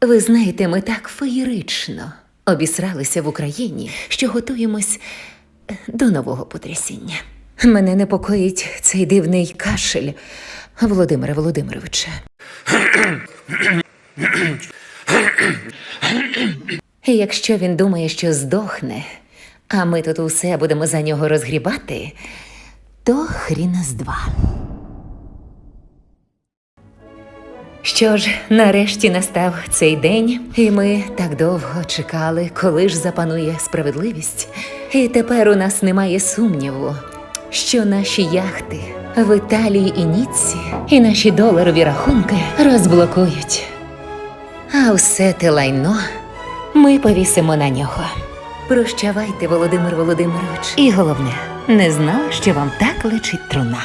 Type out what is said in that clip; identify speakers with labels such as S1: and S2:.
S1: Ви знаєте, ми так феєрично обісралися в Україні, що готуємось е, до нового потрясіння. Мене непокоїть цей дивний кашель Володимира Володимировича. Якщо він думає, що здохне, а ми тут усе будемо за нього розгрібати, то хріна з два. Що ж, нарешті настав цей день, і ми так довго чекали, коли ж запанує справедливість. І тепер у нас немає сумніву, що наші яхти в Італії і Ніцці і наші доларові рахунки розблокують. А все те лайно ми повісимо на нього. Прощавайте, Володимир Володимирович. І головне, не знала, що вам так личить труна.